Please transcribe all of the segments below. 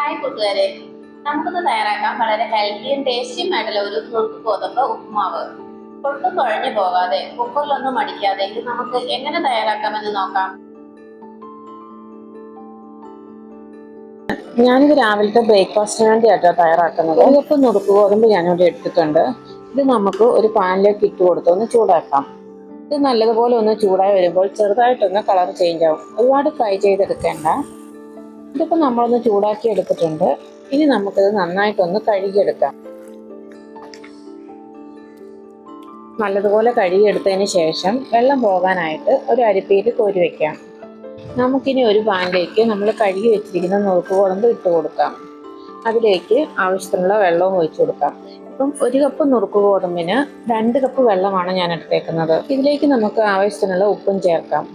Hi കൂട്ടുകാരെ. നമുക്കിന്ന് തയ്യാറാക്കാം. വളരെ ഹെൽത്തിയും ടേസ്റ്റിയും ആയിട്ടുള്ള ഒരു നുറുക്ക് ഗോതമ്പ് ഉപ്പുമാവ്. ഒട്ടും കുഴഞ്ഞു പോകാതെ കുക്കറിലൊന്നും അടിക്കാതെ ഇത് നമുക്ക് എങ്ങനെ തയ്യാറാക്കാമെന്ന് നോക്കാം. ഞാനിത് രാവിലത്തെ ബ്രേക്ക്ഫാസ്റ്റിന് വേണ്ടിയാട്ടോ തയ്യാറാക്കുന്നത്. കപ്പ് നുറുക്ക് ഗോതമ്പ് ഞാനിവിടെ എടുത്തിട്ടുണ്ട്. ഇത് നമുക്ക് ഒരു പാനിലേക്ക് ഇട്ട് കൊടുത്ത് ഒന്ന് ചൂടാക്കാം. ഇത് നല്ലതുപോലെ ഒന്ന് ചൂടായി വരുമ്പോൾ ചെറുതായിട്ടൊന്ന് കളർ ചേഞ്ച് ആവും. ഒരുപാട് ഫ്രൈ ചെയ്തെടുക്കേണ്ട. ഇതിപ്പോൾ നമ്മളൊന്ന് ചൂടാക്കി എടുത്തിട്ടുണ്ട്. ഇനി നമുക്കിത് നന്നായിട്ടൊന്ന് കഴുകിയെടുക്കാം. നല്ലതുപോലെ കഴുകിയെടുത്തതിന് ശേഷം വെള്ളം പോകാനായിട്ട് ഒരു അരിപ്പയിൽ കോരി വയ്ക്കാം നമുക്കിനി ഒരു പാനിലേക്ക് നമ്മൾ കഴുകി വെച്ചിരിക്കുന്ന നുറുക്ക് ഗോതമ്പ് ഇട്ട് കൊടുക്കാം. അതിലേക്ക് ആവശ്യത്തിനുള്ള വെള്ളവും ഒഴിച്ചു കൊടുക്കാം. ഇപ്പം ഒരു കപ്പ് നുറുക്ക് ഗോതമ്പിന് രണ്ട് കപ്പ് വെള്ളമാണ് ഞാൻ എടുത്തേക്കുന്നത്. ഇതിലേക്ക് നമുക്ക് ആവശ്യത്തിനുള്ള ഉപ്പും ചേർക്കാം.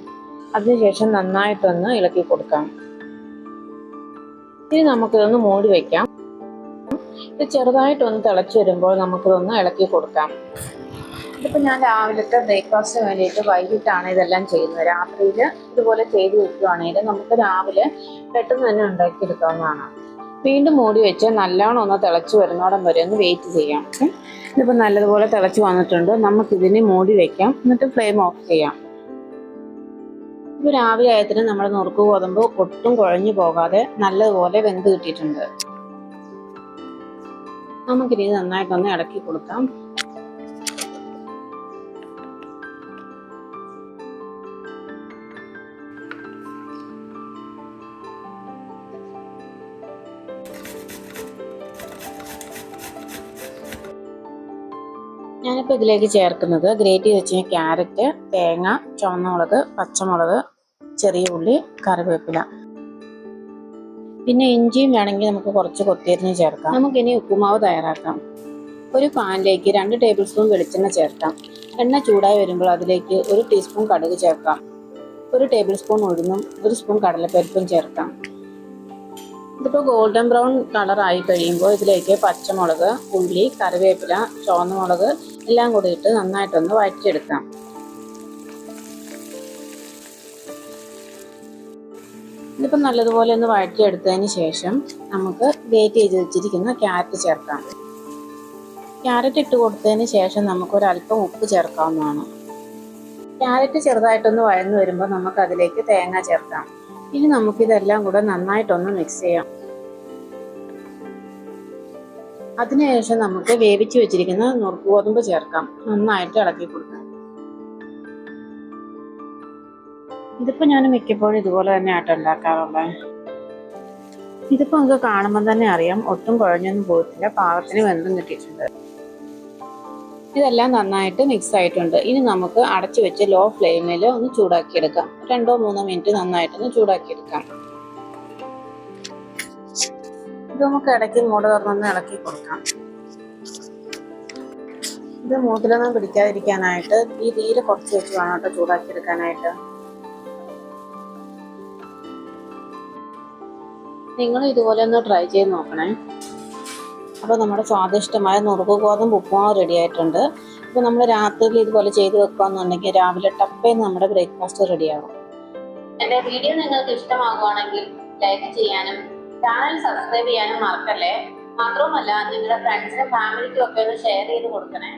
അതിനുശേഷം നന്നായിട്ടൊന്ന് ഇളക്കി കൊടുക്കാം. ഇനി നമുക്കിതൊന്ന് മൂടി വെക്കാം. ഇത് ചെറുതായിട്ടൊന്ന് തിളച്ചു വരുമ്പോൾ നമുക്കിതൊന്ന് ഇളക്കി കൊടുക്കാം. ഇതിപ്പോൾ ഞാൻ രാവിലത്തെ ബ്രേക്ക്ഫാസ്റ്റിന് വേണ്ടിയിട്ട് വൈകിട്ടാണ് ഇതെല്ലാം ചെയ്യുന്നത്. രാത്രിയിൽ ഇതുപോലെ ചെയ്ത് വെക്കുകയാണെങ്കിൽ നമുക്ക് രാവിലെ പെട്ടെന്ന് തന്നെ ഉണ്ടാക്കിയെടുക്കാവുന്നതാണ്. വീണ്ടും മൂടി വെച്ച് നല്ലോണം ഒന്ന് തിളച്ച് വരുന്നോടം വരെ ഒന്ന് വെയിറ്റ് ചെയ്യാം. ഇതിപ്പോൾ നല്ലതുപോലെ തിളച്ച് വന്നിട്ടുണ്ട്. നമുക്കിതിനെ മൂടി വയ്ക്കാം എന്നിട്ട് ഫ്ലെയിം ഓഫ് ചെയ്യാം. ഇപ്പോൾ രാവിലെ ആയത്തിന് നമ്മൾ നുറുക്ക് ഗോതമ്പ് ഒട്ടും കുഴഞ്ഞു പോകാതെ നല്ലതുപോലെ വെന്ത് കിട്ടിയിട്ടുണ്ട്. നമുക്കിനി നന്നായിട്ടൊന്ന് ഇളക്കി കൊടുക്കാം. ഞാനിപ്പോൾ ഇതിലേക്ക് ചേർക്കുന്നത് ഗ്രേറ്റ് ചെയ്ത് വെച്ച ക്യാരറ്റ് തേങ്ങ ചുവന്നമുളക് പച്ചമുളക് ചെറിയ ഉള്ളി കറിവേപ്പില. പിന്നെ ഇഞ്ചിയും വേണമെങ്കിൽ നമുക്ക് കുറച്ച് കൊത്തിയരിഞ്ഞ് ചേർക്കാം. നമുക്കിനി ഉപ്പുമാവ് തയ്യാറാക്കാം. ഒരു പാനിലേക്ക് രണ്ട് ടേബിൾ സ്പൂൺ വെളിച്ചെണ്ണ ചേർക്കാം. എണ്ണ ചൂടായി വരുമ്പോൾ അതിലേക്ക് ഒരു ടീസ്പൂൺ കടുക് ചേർക്കാം. ഒരു ടേബിൾ സ്പൂൺ ഉഴുന്നും ഒരു സ്പൂൺ കടലപ്പരിപ്പും ചേർക്കാം. ഇതിപ്പോൾ ഗോൾഡൻ ബ്രൗൺ കളർ ആയി കഴിയുമ്പോൾ ഇതിലേക്ക് പച്ചമുളക് ഉള്ളി കറിവേപ്പില ചുവന്നമുളക് എല്ലാം കൂടി ഇട്ട് നന്നായിട്ടൊന്ന് വഴറ്റിയെടുക്കാം. ഇതിപ്പോൾ നല്ലതുപോലെ ഒന്ന് വഴറ്റിയെടുത്തതിന് ശേഷം നമുക്ക് ഗ്രേറ്റ് ചെയ്ത് വെച്ചിരിക്കുന്ന ക്യാരറ്റ് ചേർക്കാം. ക്യാരറ്റ് ഇട്ട് കൊടുത്തതിന് ശേഷം നമുക്കൊരല്പം ഉപ്പ് ചേർക്കാവുന്നതാണ്. ക്യാരറ്റ് ചെറുതായിട്ടൊന്ന് വഴന്നു വരുമ്പോൾ നമുക്ക് അതിലേക്ക് തേങ്ങ ചേർക്കാം. ഇനി നമുക്കിതെല്ലാം കൂടെ നന്നായിട്ടൊന്ന് മിക്സ് ചെയ്യാം. അതിനുശേഷം നമുക്ക് വേവിച്ച് വെച്ചിരിക്കുന്ന നുറുക്ക് ഗോതമ്പ് ചേർക്കാം. നന്നായിട്ട് ഇളക്കി കൊടുക്കാം. ഇതിപ്പോ ഞാൻ മിക്കപ്പോഴും ഇതുപോലെ തന്നെ ആട്ടോ ഉണ്ടാക്കാറുള്ളത് ഇതിപ്പോ നമുക്ക് കാണുമ്പോൾ തന്നെ അറിയാം ഒട്ടും കുഴഞ്ഞൊന്നും പോയിട്ടില്ല പാകത്തിന് വെന്തും കിട്ടിയിട്ടുണ്ട്. ഇതെല്ലാം നന്നായിട്ട് മിക്സ് ആയിട്ടുണ്ട്. ഇനി നമുക്ക് അടച്ചു വെച്ച് ലോ ഫ്ലെയിമിൽ ഒന്ന് ചൂടാക്കിയെടുക്കാം. രണ്ടോ മൂന്നോ മിനിറ്റ് നന്നായിട്ടൊന്ന് ചൂടാക്കിയെടുക്കാം. ഇത് നമുക്ക് ഇടയ്ക്ക് മൂട് തുറന്നൊന്ന് ഇളക്കി കൊടുക്കാം. ഇത് മൂട്ടിലൊന്നും പിടിക്കാതിരിക്കാനായിട്ട് ഈ തീരെ കുറച്ച് വെച്ച് വേണം കേട്ടോ ചൂടാക്കിയെടുക്കാനായിട്ട്. നിങ്ങൾ ഇതുപോലെ ഒന്ന് ട്രൈ ചെയ്ത് നോക്കണേ. അപ്പോൾ നമ്മുടെ സ്വാദിഷ്ടമായ നുറുക്ക് ഗോതമ്പ് ഉപ്പുമാവ് റെഡി ആയിട്ടുണ്ട്. ഇപ്പോൾ നമ്മൾ രാത്രിയിൽ ഇതുപോലെ ചെയ്ത് വെക്കുകയെന്നുണ്ടെങ്കിൽ രാവിലെ ടപ്പേന്ന് നമ്മുടെ ബ്രേക്ക്ഫാസ്റ്റ് റെഡിയാകും എന്റെ വീഡിയോ നിങ്ങൾക്ക് ഇഷ്ടമാകുവാണെങ്കിൽ ലൈക്ക് ചെയ്യാനും ചാനൽ സബ്സ്ക്രൈബ് ചെയ്യാനും മറക്കല്ലേ? മാത്രവുമല്ല നിങ്ങളുടെ ഫ്രണ്ട്സിനും ഫാമിലിക്കും ഒക്കെ ഒന്ന് ഷെയർ ചെയ്ത് കൊടുക്കണേ.